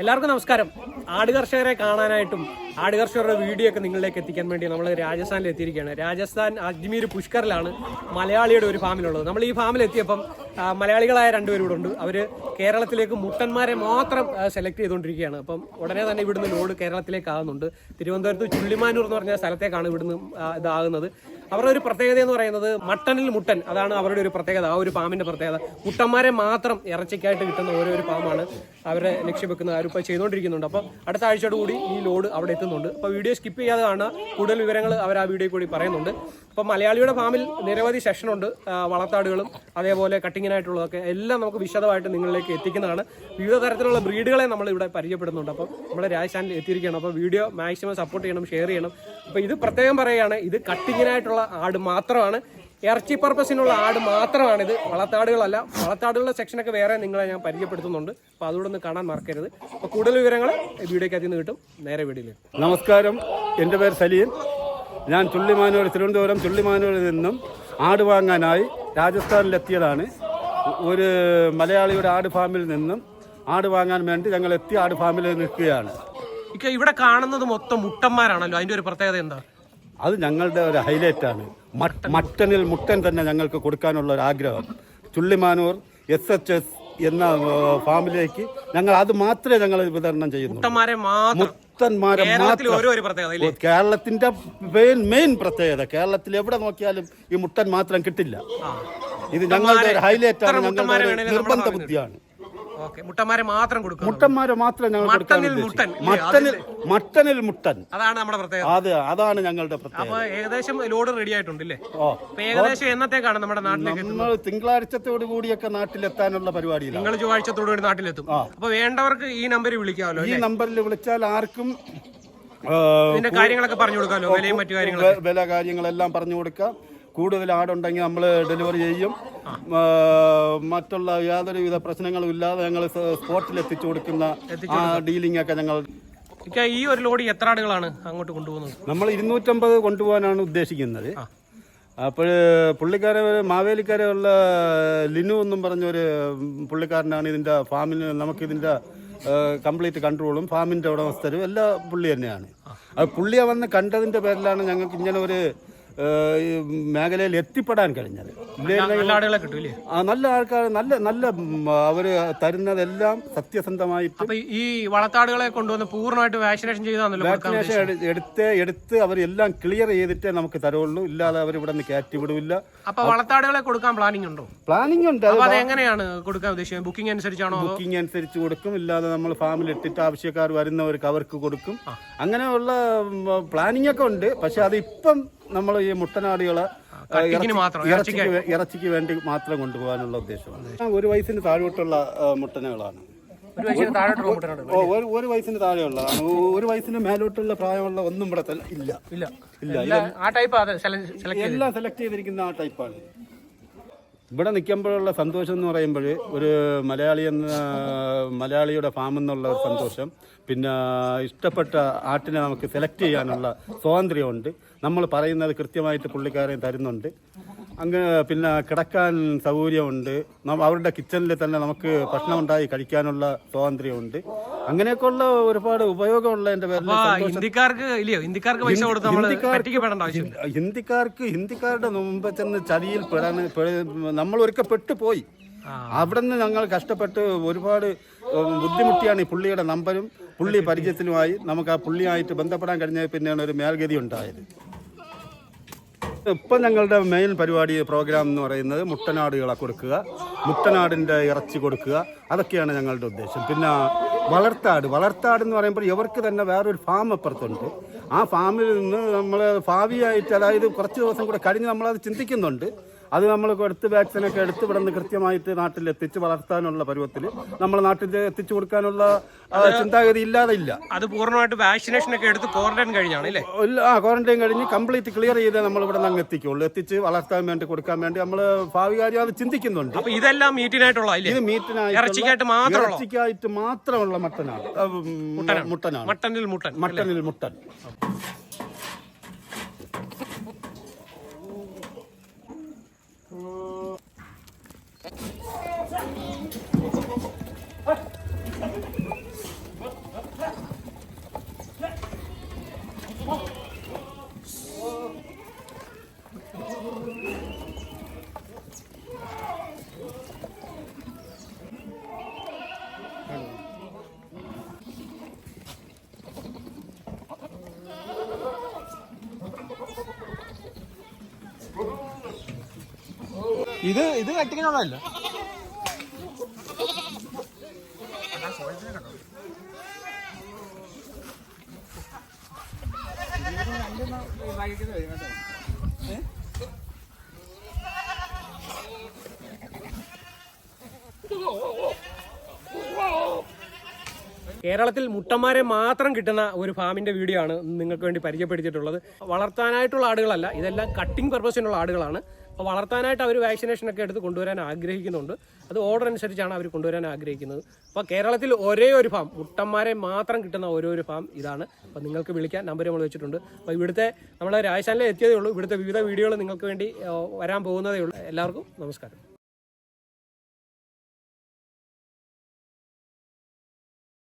എല്ലാവർക്കും നമസ്കാരം. ആട് കർഷകരെ കാണാനായിട്ടും ആട് കർഷകരുടെ വീഡിയോ ഒക്കെ നിങ്ങളിലേക്ക് എത്തിക്കാൻ വേണ്ടി നമ്മൾ രാജസ്ഥാനിൽ എത്തിയിരിക്കുകയാണ്. രാജസ്ഥാൻ അജ്മീർ പുഷ്കറിലാണ് മലയാളിയുടെ ഒരു ഫാമിലുള്ളത്. നമ്മൾ ഈ ഫാമിൽ എത്തിയപ്പം മലയാളികളായ രണ്ടുപേരും ഇവിടെ ഉണ്ട്. അവർ കേരളത്തിലേക്ക് മുട്ടന്മാരെ മാത്രം സെലക്ട് ചെയ്തുകൊണ്ടിരിക്കുകയാണ്. അപ്പം ഉടനെ തന്നെ ഇവിടുന്ന് ലോഡ് കേരളത്തിലേക്ക് ആകുന്നുണ്ട്. തിരുവനന്തപുരത്ത് ചുള്ളിമാനൂർ എന്ന് പറഞ്ഞ സ്ഥലത്തേക്കാണ് ഇവിടുന്ന് ഇതാകുന്നത്. അവരുടെ ഒരു പ്രത്യേകത എന്ന് പറയുന്നത് മട്ടനിൽ മുട്ടൻ. അതാണ് അവരുടെ ഒരു പ്രത്യേകത ആ ഒരു പാമ്പിന്റെ പ്രത്യേകത. മുട്ടന്മാരെ മാത്രം ഇറച്ചിക്കായിട്ട് കിട്ടുന്ന ഓരോ ഒരു പാമ്പാണ് അവരെ ലക്ഷ്യം വെക്കുന്നത് അവരിപ്പോൾ ചെയ്തുകൊണ്ടിരിക്കുന്നുണ്ട്. അപ്പോൾ അടുത്ത ആഴ്ചയോട് കൂടി ഈ ലോഡ് അവിടെ എത്തുന്നുണ്ട്. അപ്പോൾ വീഡിയോ സ്കിപ്പ് ചെയ്യാതെ കാണുക. കൂടുതൽ വിവരങ്ങൾ അവർ ആ വീഡിയോ കൂടി പറയുന്നുണ്ട്. അപ്പോൾ മലയാളിയുടെ ഫാമിൽ നിരവധി സെഷനുണ്ട് വളർത്താടുകളും അതേപോലെ കട്ടിങ്ങിനായിട്ടുള്ളതൊക്കെ. എല്ലാം നമുക്ക് വിശദമായിട്ട് നിങ്ങളിലേക്ക് എത്തിക്കുന്നതാണ്. വിവിധ തരത്തിലുള്ള ബ്രീഡുകളെ നമ്മൾ ഇവിടെ പരിചയപ്പെടുന്നുണ്ട്. അപ്പോൾ നമ്മുടെ രാജസ്ഥാനിൽ എത്തിയിരിക്കുകയാണ്. അപ്പോൾ വീഡിയോ മാക്സിമം സപ്പോർട്ട് ചെയ്യണം ഷെയർ ചെയ്യണം. അപ്പോൾ ഇത് പ്രത്യേകം പറയുകയാണ് ഇത് കട്ടിങ്ങിനായിട്ടുള്ള ആട് മാത്രമാണ്. ഇറച്ചി പർപ്പസിനുള്ള ആട് മാത്രമാണ് മാത്രമാണിത്. വളർത്താടുകളല്ല വളർത്താടുകളുടെ സെക്ഷനൊക്കെ വേറെ നിങ്ങളെ ഞാൻ പരിചയപ്പെടുത്തുന്നുണ്ട്. അപ്പോൾ അതുകൂടെ ഒന്ന് കാണാൻ മറക്കരുത്. അപ്പോൾ കൂടുതൽ വിവരങ്ങൾ വീഡിയോക്ക് നിന്ന് കിട്ടും. നേരെ വീഡിയോയിൽ നമസ്കാരം. എന്റെ പേര് സലീൻ. ഞാൻ ചുള്ളിമാനൂർ തിരുവനന്തപുരം ചുള്ളിമാനൂരിൽ നിന്നും ആട് വാങ്ങാനായി രാജസ്ഥാനിലെത്തിയതാണ്. ഒരു മലയാളിയുടെ ആട് ഫാമിൽ നിന്നും ആട് വാങ്ങാൻ വേണ്ടി ഞങ്ങൾ എത്തി ആട് ഫാമിൽ നിൽക്കുകയാണ്. ഇവിടെ കാണുന്നത് മൊത്തം മുട്ടന്മാരാണല്ലോ. അതിന്റെ ഒരു പ്രത്യേകത എന്താ? അത് ഞങ്ങളുടെ ഒരു ഹൈലൈറ്റാണ് മട്ടനിൽ മുട്ടൻ തന്നെ ഞങ്ങൾക്ക് കൊടുക്കാനുള്ള ഒരു ആഗ്രഹം ചുള്ളിമാനൂർ എസ് എച്ച് എസ് എന്ന ഫാമിലേക്ക് ഞങ്ങൾ അത് മാത്രമേ ഞങ്ങൾ വിതരണം ചെയ്യുന്നു മുട്ടന്മാരെ മാത്രം കേരളത്തിന്റെ മെയിൻ മെയിൻ പ്രത്യേകത. കേരളത്തിൽ എവിടെ നോക്കിയാലും ഈ മുട്ടൻ മാത്രം കിട്ടില്ല. ഇത് ഞങ്ങളുടെ ഹൈലൈറ്റ് ആണ് ഞങ്ങളുടെ നിർബന്ധ ബുദ്ധിയാണ്. മുട്ടന്മാരെ മാത്രം കൊടുക്കുക മുട്ടന്മാരെ മാത്രം ഞങ്ങൾ മട്ടനിൽ മുട്ടൻ, മട്ടനിൽ മട്ടനിൽ മുട്ടൻ. അതാണ് നമ്മുടെ പ്രത്യേകത. അത് അതാണ് ഞങ്ങളുടെ പ്രത്യേകത. അപ്പൊ ഏകദേശം ലോഡ് റെഡി ആയിട്ടുണ്ട് ഇല്ലേ ഏകദേശം എന്നത്തേക്കാണ് നമ്മുടെ നാട്ടിലേക്ക് നമ്മൾ തിങ്കളാഴ്ചത്തോടു കൂടിയൊക്കെ നാട്ടിലെത്താനുള്ള പരിപാടിയില്ല നിങ്ങൾ ചൊവ്വാഴ്ചത്തോടു കൂടി നാട്ടിലെത്തും. അപ്പൊ വേണ്ടവർക്ക് ഈ നമ്പറിൽ വിളിക്കാമല്ലോ ഈ നമ്പറിൽ വിളിച്ചാൽ ആർക്കും കാര്യങ്ങളൊക്കെ പറഞ്ഞു കൊടുക്കാമല്ലോ വിലയും മറ്റു കാര്യങ്ങളും വില കാര്യങ്ങളെല്ലാം പറഞ്ഞു കൊടുക്കാം. കൂടുതൽ ആടുണ്ടെങ്കിൽ നമ്മൾ ഡെലിവറി ചെയ്യും. മറ്റുള്ള യാതൊരുവിധ പ്രശ്നങ്ങളും ഇല്ലാതെ ഞങ്ങൾ സ്പോട്ടിൽ എത്തിച്ചു കൊടുക്കുന്ന ആ ഡീലിംഗ് ഒക്കെ ഞങ്ങൾ ഈ ഒരു ലോഡി എത്ര ആടുകളാണ് അങ്ങോട്ട് കൊണ്ടുപോകുന്നത്? നമ്മൾ ഇരുന്നൂറ്റമ്പത് കൊണ്ടുപോകാനാണ് ഉദ്ദേശിക്കുന്നത്. അപ്പോൾ പുള്ളിക്കാരെ മാവേലിക്കാരെ ഉള്ള ലിനു എന്നും പറഞ്ഞൊരു പുള്ളിക്കാരനാണ് ഇതിന്റെ ഫാമിന് നമുക്കിതിന്റെ കംപ്ലീറ്റ് കൺട്രോളും ഫാമിന്റെ ഉടമസ്ഥരും എല്ലാ പുള്ളി തന്നെയാണ്. അത് പുള്ളിയെ വന്ന് കണ്ടതിന്റെ പേരിലാണ് ഞങ്ങൾക്ക് ഇങ്ങനെ ഒരു മേഖലയിൽ എത്തിപ്പെടാൻ കഴിഞ്ഞത്. നല്ല ആൾക്കാർ നല്ല നല്ല അവർ തരുന്നതെല്ലാം സത്യസന്ധമായിട്ട് ഈ വളർത്താടുകളെ കൊണ്ടുവന്ന് പൂർണമായിട്ട് വാക്സിനേഷൻ ചെയ്താണല്ലോ വാക്സിനേഷൻ എടു- എടുത്ത് എടുത്ത് അവരെല്ലാം ക്ലിയർ ചെയ്തിട്ടേ നമുക്ക് തരുള്ളൂ. ഇല്ലാതെ അവർ ഇവിടെ നിന്ന് കയറ്റി വിടില്ല അപ്പൊ വളർത്താടുകളെ കൊടുക്കാൻ പ്ലാനിങ് ഉണ്ടോ? പ്ലാനിങ് ഉണ്ട്. അത് എങ്ങനെയാണ് കൊടുക്കാൻ ഉദ്ദേശിക്കുന്നത് ബുക്കിംഗ് അനുസരിച്ചാണോ ബുക്കിംഗ് അനുസരിച്ച് കൊടുക്കും. ഇല്ലാതെ നമ്മൾ ഫാമിൽ ഇട്ടിട്ട് ആവശ്യക്കാർ വരുന്നവർക്ക് അവർക്ക് കൊടുക്കും. അങ്ങനെയുള്ള പ്ലാനിങ് ഒക്കെ ഉണ്ട്. പക്ഷെ അത് ഇപ്പം നമ്മൾ ഈ മുട്ടനാടുകളെ ഇറച്ചിക്ക് ഇറച്ചിക്ക് വേണ്ടി. മാത്രം കൊണ്ടുപോകാനുള്ള ഉദ്ദേശമാണ്. ഒരു വയസ്സിന് താഴോട്ടുള്ള മുട്ടനകളാണ്. ഒരു വയസ്സിന് താഴോട്ടുള്ള മുട്ടനാട്. ഒരു വയസ്സിന് താഴെയുള്ളതാണ്. ഒരു വയസ്സിന് മേലോട്ടുള്ള പ്രായമുള്ള ഒന്നും ഇവിടെ ഇല്ല. ഇല്ല. ഇല്ല എല്ലാം സെലക്ട് ചെയ്തിരിക്കുന്ന ആ ടൈപ്പാണ് ഇവിടെ നിൽക്കുമ്പോഴുള്ള സന്തോഷം എന്ന് പറയുമ്പോൾ ഒരു മലയാളി എന്ന മലയാളിയുടെ ഫാം എന്നുള്ള ഒരു സന്തോഷം. പിന്നെ ഇഷ്ടപ്പെട്ട ആട്ടിനെ നമുക്ക് സെലക്ട് ചെയ്യാനുള്ള സ്വാതന്ത്ര്യമുണ്ട്. നമ്മൾ പറയുന്നത് കൃത്യമായിട്ട് പുള്ളിക്കാരെ തരുന്നുണ്ട്. അങ്ങ് പിന്നെ കിടക്കാൻ സൗകര്യമുണ്ട്. അവരുടെ കിച്ചണിൽ തന്നെ നമുക്ക് ഭക്ഷണം ഉണ്ടായി കഴിക്കാനുള്ള സ്വാതന്ത്ര്യമുണ്ട്. അങ്ങനെയൊക്കെയുള്ള ഒരുപാട് ഉപയോഗമുള്ള എന്റെ ഹിന്ദിക്കാർക്ക് ഇല്ലയോ? ഹിന്ദിക്കാർക്ക് പൈസ കൊടുത്ത് ഹിന്ദിക്കാർക്ക് ഹിന്ദിക്കാരുടെ മുമ്പ് ചെന്ന് ചതിയിൽ പെടാൻ നമ്മൾ ഒരിക്കൽ പെട്ടുപോയി പോയി. അവിടെ നിന്ന് ഞങ്ങൾ കഷ്ടപ്പെട്ട് ഒരുപാട് ബുദ്ധിമുട്ടിയാണ് ഈ പുള്ളിയുടെ നമ്പരും. പുള്ളി പരിചയത്തിലുമായി നമുക്ക് ആ പുള്ളിയായിട്ട് ബന്ധപ്പെടാൻ കഴിഞ്ഞ പിന്നെയാണ് ഒരു മേൽഗതി ഉണ്ടായത്. ഇപ്പം ഞങ്ങളുടെ മെയിൻ പരിപാടി പ്രോഗ്രാം എന്ന് പറയുന്നത് മുട്ടനാടുകളെ കൊടുക്കുക മുട്ടനാടിന്റെ ഇറച്ചി കൊടുക്കുക. അതൊക്കെയാണ് ഞങ്ങളുടെ ഉദ്ദേശം. പിന്നെ വളർത്താട്. വളർത്താട് എന്ന് പറയുമ്പോൾ ഇവർക്ക് തന്നെ വേറൊരു ഫാം അപ്പുറത്തുണ്ട്. ആ ഫാമിൽ നിന്ന് നമ്മൾ ഭാവിയായിട്ട് അതായത് കുറച്ച് ദിവസം കൂടെ കഴിഞ്ഞ് നമ്മളത് ചിന്തിക്കുന്നുണ്ട്. അത് നമ്മൾ എടുത്ത് വാക്സിനൊക്കെ എടുത്ത് ഇവിടെ നിന്ന് കൃത്യമായിട്ട് നാട്ടിൽ എത്തിച്ച് വളർത്താനുള്ള പരുവത്തിൽ നമ്മൾ നാട്ടിൽ എത്തിച്ചു കൊടുക്കാനുള്ള ചിന്താഗതി ഇല്ലാതെ ഇല്ല. അത് പൂർണമായിട്ട് വാക്സിനേഷൻ ഒക്കെ എടുത്ത് ക്വാറന്റൈൻ കഴിഞ്ഞാണ് അല്ലേ? ആ ക്വാറന്റൈൻ കഴിഞ്ഞ് കംപ്ലീറ്റ് ക്ലിയർ ചെയ്ത് നമ്മൾ ഇവിടെ നിന്ന് എത്തിക്കുള്ളൂ. എത്തിച്ച് വളർത്താൻ വേണ്ടി കൊടുക്കാൻ വേണ്ടി നമ്മൾ ഭാവി കാര്യം അത് ചിന്തിക്കുന്നുണ്ട്. അപ്പൊ ഇതെല്ലാം മീറ്റിനായിട്ടുള്ള ഇത് മീറ്റിനായിട്ട് ഇറച്ചിക്കായിട്ട് മാത്രമുള്ള? മട്ടനാണ്. മുട്ടനാണ്. മട്ടനിൽ മുട്ടൻ മട്ടനിൽ മുട്ടൻ. ഇത് ഇത് കട്ടിങ്ങിനുള്ളതല്ല. കേരളത്തിൽ മുട്ടന്മാരെ മാത്രം കിട്ടുന്ന ഒരു ഫാമിന്റെ വീഡിയോ ആണ് നിങ്ങൾക്ക് വേണ്ടി പരിചയപ്പെടുത്തിയിട്ടുള്ളത്. വളർത്താനായിട്ടുള്ള ആടുകളല്ല ഇതെല്ലാം കട്ടിംഗ് പർപ്പസിനുള്ള ആടുകളാണ്. അപ്പോൾ വളർത്താനായിട്ട് അവർ വാക്സിനേഷൻ ഒക്കെ എടുത്ത് കൊണ്ടുവരാൻ ആഗ്രഹിക്കുന്നുണ്ട്. അത് ഓർഡർ അനുസരിച്ചാണ് അവർ കൊണ്ടുവരാൻ ആഗ്രഹിക്കുന്നത്. അപ്പോൾ കേരളത്തിൽ ഒരേ ഒരു ഫാം മുട്ടന്മാരെ മാത്രം കിട്ടുന്ന ഓരോ ഒരു ഫാം ഇതാണ്. അപ്പോൾ നിങ്ങൾക്ക് വിളിക്കാൻ നമ്പർ നമ്മൾ വെച്ചിട്ടുണ്ട്. അപ്പോൾ ഇവിടുത്തെ നമ്മൾ രാജസ്ഥാനിലെ എത്തിയതേ ഉള്ളൂ. ഇവിടുത്തെ വിവിധ വീഡിയോകൾ നിങ്ങൾക്ക് വേണ്ടി വരാൻ പോകുന്നതേ ഉള്ളൂ. എല്ലാവർക്കും നമസ്കാരം.